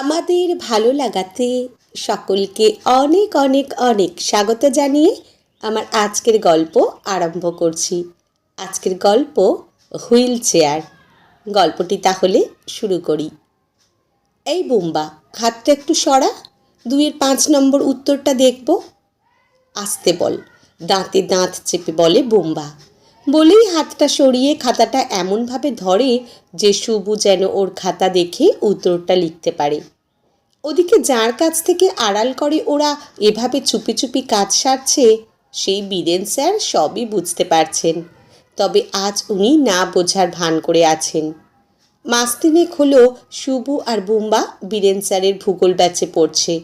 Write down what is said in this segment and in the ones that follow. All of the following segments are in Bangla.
আমাদের ভালো লাগাতে সকলকে অনেক অনেক অনেক স্বাগত জানিয়ে আমার আজকের গল্প আরম্ভ করছি। আজকের গল্প হুইল চেয়ার। গল্পটি তাহলে শুরু করি। এই বুম্বা, হাতটা একটু সরা, দুইয়ের পাঁচ নম্বর উত্তরটা দেখব। আসতে বল, দাঁতে দাঁত চেপে বলে বোম্বা। বলেই হাতটা সরিয়ে খাতাটা এমনভাবে ধরে যে শুভু যেন ওর খাতা দেখে উত্তরটা লিখতে পারে। ওদিকে যার কাছ থেকে আড়াল করে ওরা এভাবে চুপি চুপি কাজ সারছে, সেই বীরেন স্যার সবই বুঝতে পারছেন। তবে আজ উনি না বোঝার ভান করে আছেন। মাস তিনেক হলো শুভু আর বুম্বা বীরেন স্যারের ভূগোল ব্যাচে পড়ছে।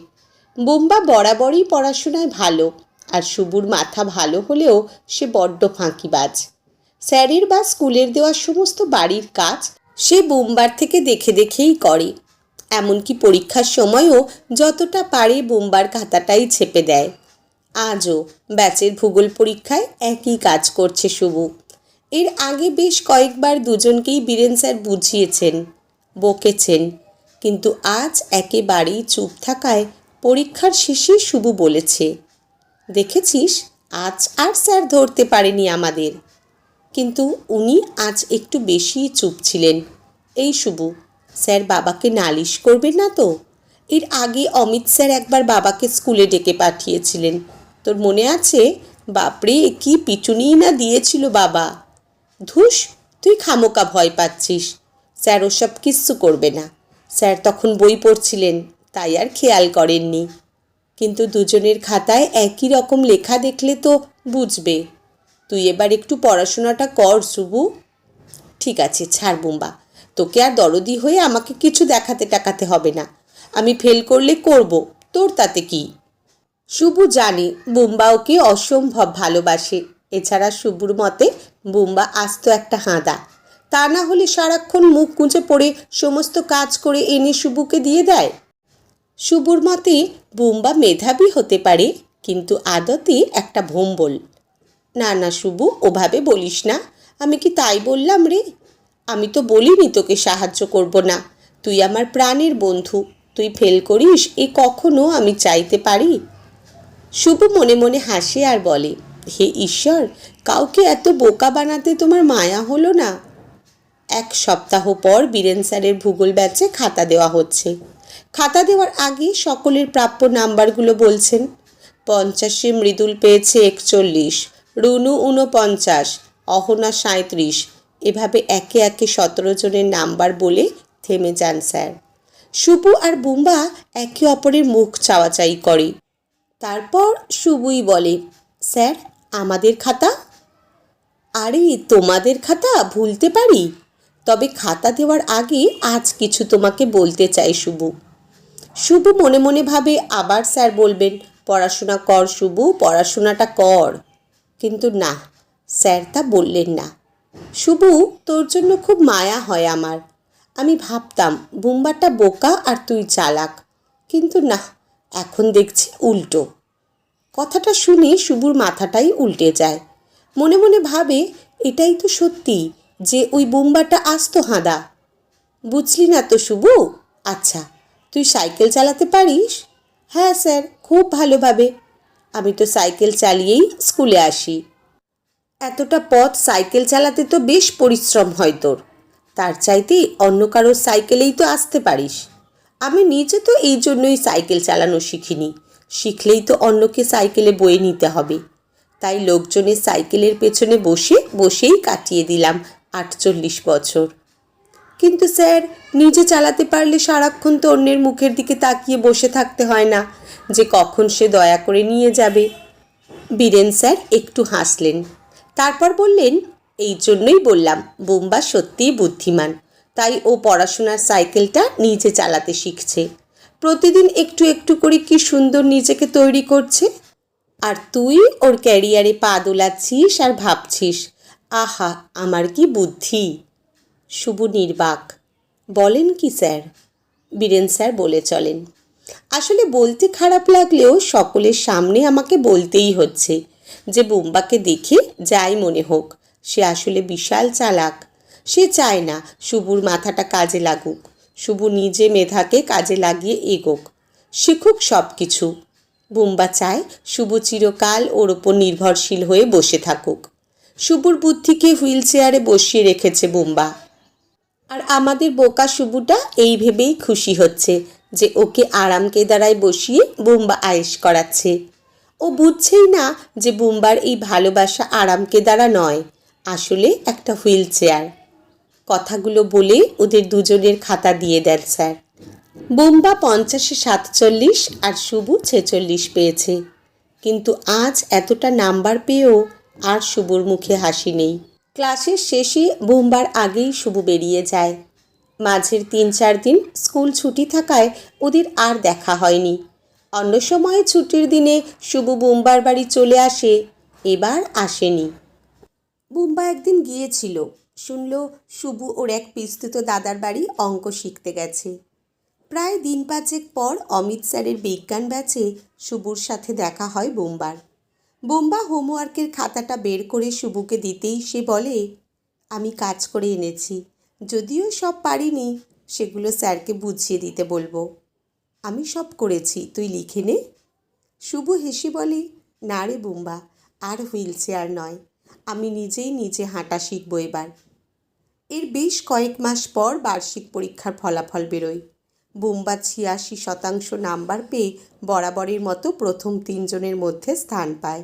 বুম্বা বরাবরই পড়াশোনায় ভালো আর শুভুর মাথা ভালো হলেও সে বড্ড ফাঁকিবাজ। স্যারের বা স্কুলের দেওয়া সমস্ত বাড়ির কাজ সে বুম্বার থেকে দেখে দেখেই করে। এমনকি পরীক্ষার সময়ও যতটা পারে বুম্বার খাতাটাই ছেপে দেয়। আজও ব্যাচের ভূগোল পরীক্ষায় একই কাজ করছে শুভু। এর আগে বেশ কয়েকবার দুজনকেই বীরেন স্যার বুঝিয়েছেন, বকেছেন, কিন্তু আজ একেবারেই চুপ থাকায় পরীক্ষার শেষে শুভু বলেছে, দেখেছিস, আজ আর স্যার ধরতে পারেনি আমাদের। কিন্তু উনি আজ একটু বেশি চুপ ছিলেন। এই শুভু, স্যার বাবাকে নালিশ করবে না তো? এর আগে অমিত স্যার একবার বাবাকে স্কুলে ডেকে পাঠিয়েছিলেন। তোর মনে আছে? বাপরে, কি পিটুনিই না দিয়েছিল বাবা। ধুস, তুই খামোকা ভয় পাচ্ছিস। স্যার ওসব কিচ্ছু করবে না। স্যার তখন বই পড়ছিলেন, তাই আর খেয়াল করেননি। কিন্তু দুজনের খাতায় একই রকম লেখা দেখলে তো বুঝবে। তুই এবার একটু পড়াশোনাটা কর শুভু ঠিক আছে, ছাড় বুম্বা। তোকে আর দরদি হয়ে আমাকে কিছু দেখাতে টাকাতে হবে না। আমি ফেল করলে করব, তোর তাতে কি? শুভু জানে বুম্বা ওকে অসম্ভব ভালোবাসে। এছাড়া শুভুর মতে বুম্বা আস্ত একটা হাঁদা। তা না হলে সারাক্ষণ মুখ গুঁজে পড়ে সমস্ত কাজ করে এনে শুভুকে দিয়ে দেয়? শুভুর মতে বুম্বা মেধাবী হতে পারে, কিন্তু আদতে একটা ভোম্বল। না না, শুভু, ওভাবে বলিস না। আমি কি তাই বললাম রে? আমি তো বলিনি তোকে সাহায্য করব না। তুই আমার প্রাণের বন্ধু। তুই ফেল করিস, এ কখনো আমি চাইতে পারি? শুভ মনে মনে হাসে আর বলে, হে ঈশ্বর, কাউকে এত বোকা বানাতে তোমার মায়া হলো না? এক সপ্তাহ পর বীরেন স্যারের ভূগোল ব্যাচে খাতা দেওয়া হচ্ছে। খাতা দেওয়ার আগে সকলের প্রাপ্য নাম্বারগুলো বলছেন। পঞ্চাশে মৃদুল পেয়েছে একচল্লিশ। রুনু ঊনপঞ্চাশ, অহনা সাঁত্রিশ এভাবে একে একে সতেরো জনের নাম্বার বলে থেমে যান স্যার। শুভু আর বুম্বা একে অপরের মুখ চাওয়াচাই করে। তারপর শুভুই বলে, স্যার, আমাদের খাতা? আরে, তোমাদের খাতা? ভুলতে পারি? তবে খাতা দেওয়ার আগে আজ কিছু তোমাকে বলতে চাই, শুভু। শুভু মনে মনে ভাবে, আবার স্যার বলবেন, পড়াশোনা কর শুভু, পড়াশোনাটা কর কিন্তু না, স্যার তা বললেন না। শুভু, তোর জন্য খুব মায়া হয় আমার। আমি ভাবতাম, বুম্বাটা বোকা আর তুই চালাক। কিন্তু না, এখন দেখছি উল্টো। কথাটা শুনে শুভুর মাথাটাই উল্টে যায়। মনে মনে ভাবে, এটাই তো সত্যি যে ওই বুম্বাটা আস্ত হাঁদা। বুঝলি না তো শুভু? আচ্ছা তুই সাইকেল চালাতে পারিস? হ্যাঁ স্যার, খুব ভালোভাবে। আমি তো সাইকেল চালিয়েই স্কুলে আসি। এতটা পথ সাইকেল চালাতে তো বেশ পরিশ্রম হয় তোর। তার চাইতে অন্য কারোর সাইকেলেই তো আসতে পারিস। আমি নিজে তো এই জন্যই সাইকেল চালানো শিখিনি। শিখলেই তো অন্যকে সাইকেলে বয়ে নিতে হবে। তাই লোকজনের সাইকেলের পেছনে বসে, বসেই কাটিয়ে দিলাম আটচল্লিশ বছর। কিন্তু স্যার, নিজে চালাতে পারলে সারাক্ষণ তো অন্যের মুখের দিকে তাকিয়ে বসে থাকতে হয় না। যে কখন সে দয়া করে নিয়ে যাবে। বীরেন স্যার একটু হাসলেন। তারপর বললেন, এই জন্যই বললাম বোম্বা সত্যিই বুদ্ধিমান। তাই ও পড়াশোনার সাইকেলটা নিজে চালাতে শিখছে। প্রতিদিন একটু একটু করে কি সুন্দর নিজেকে তৈরি করছে। আর তুই ওর ক্যারিয়ারে পা দোলাচ্ছিস আর ভাবছিস, আহা, আমার কি বুদ্ধি? শুভ নির্বাক বলেন কি, স্যার? বীরেন স্যার বলে চলেন। আসলে বলতে খারাপ লাগলেও সকলের সামনে আমাকে বলতেই হচ্ছে যে, বুম্বাকে দেখে যাই মনে হোক। সে আসলে বিশাল চালাক। সে চায় না শুভুর মাথাটা কাজে লাগুক। শুভু নিজে মেধাকে কাজে লাগিয়ে এগোক। শিখুক সব কিছু বুম্বা চায় শুভ চিরকাল ওর ওপর নির্ভরশীল হয়ে বসে থাকুক। শুভুর বুদ্ধিকে হুইল চেয়ারে বসিয়ে রেখেছে বুম্বা। আর আমাদের বোকা শুভুটা এই ভেবেই খুশি হচ্ছে যে ওকে আরাম কেদারায় বসিয়ে বুম্বা আয়েশ করাচ্ছে। ও বুঝছেই না যে বুম্বার এই ভালোবাসা আরাম কেদারা নয়, আসলে একটা হুইল চেয়ার। কথাগুলো বলে ওদের দুজনের খাতা দিয়ে দেন স্যার। বুম্বা পঞ্চাশে সাতচল্লিশ আর শুভু ছেচল্লিশ পেয়েছে। কিন্তু আজ এতটা নাম্বার পেয়েও আর শুভুর মুখে হাসি নেই। ক্লাসের শেষে বুম্বার আগেই শুভু বেরিয়ে যায়। মাঝের তিন চার দিন স্কুল ছুটি থাকায় ওদের আর দেখা হয়নি। অন্য সময় ছুটির দিনে শুভু বুম্বার বাড়ি চলে আসে, এবার আসেনি। বুম্বা একদিন গিয়েছিল, শুনল শুভু ওর এক পিস্তুত দাদার বাড়ি অঙ্ক শিখতে গেছে। প্রায় দিন পাঁচেক পর অমিত স্যারের বিজ্ঞান ব্যাচে শুভুর সাথে দেখা হয় বোম্বার। বোম্বা হোমওয়ার্কের খাতাটা বের করে শুভুকে দিতেই সে বলে, আমি কাজ করে এনেছি। যদিও সব পারিনি, সেগুলো স্যারকে বুঝিয়ে দিতে বলব। আমি সব করেছি, তুই লিখে নে। শুভু হেসে বলে, না রে বুম্বা, আর হুইল চেয়ার নয়। আমি নিজেই নিজে হাঁটা শিখব এবার। এর বেশ কয়েক মাস পর বার্ষিক পরীক্ষার ফলাফল বেরোয়। বুম্বা ছিয়াশি শতাংশ নাম্বার পেয়ে বরাবরের মতো প্রথম তিনজনের মধ্যে স্থান পায়।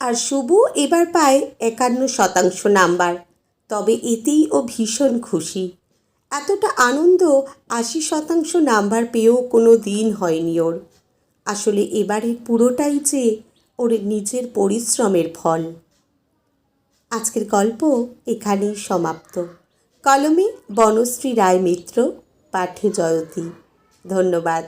আর শুভু এবার পায় একান্ন শতাংশ নাম্বার। তবে এতেই ও ভীষণ খুশি। এতটা আনন্দ আশি শতাংশ নাম্বার পেয়েও কোনো দিন হয়নি ওর। আসলে এবারে পুরোটাই যে ওর নিজের পরিশ্রমের ফল। আজকের গল্প এখানেই সমাপ্ত। কলমে বনশ্রী রায় মিত্র। পাঠে জয়তী। ধন্যবাদ।